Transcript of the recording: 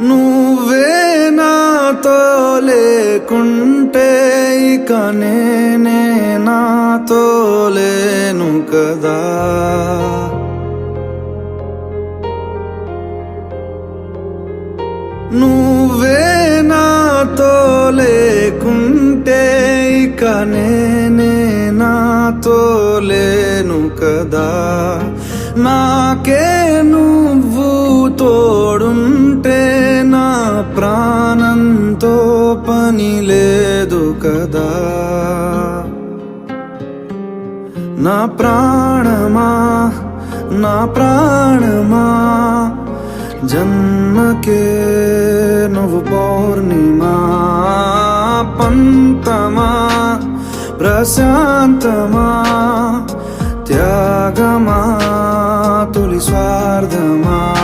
నువ్వే నాతో లేకుంటే ఇక నేనే నాతో లేను కదా. నువ్వే నాతో లేకుంటే ఇక నేనే నాతో లేను కదా. నాకే ప్రాణంతో పని లేదు కదా. నా ప్రాణమా నా ప్రాణమా జన్మకే నువ్వు పౌర్ణిమా పంతమా ప్రశాంతమా త్యాగమా తొలి స్వార్థమా.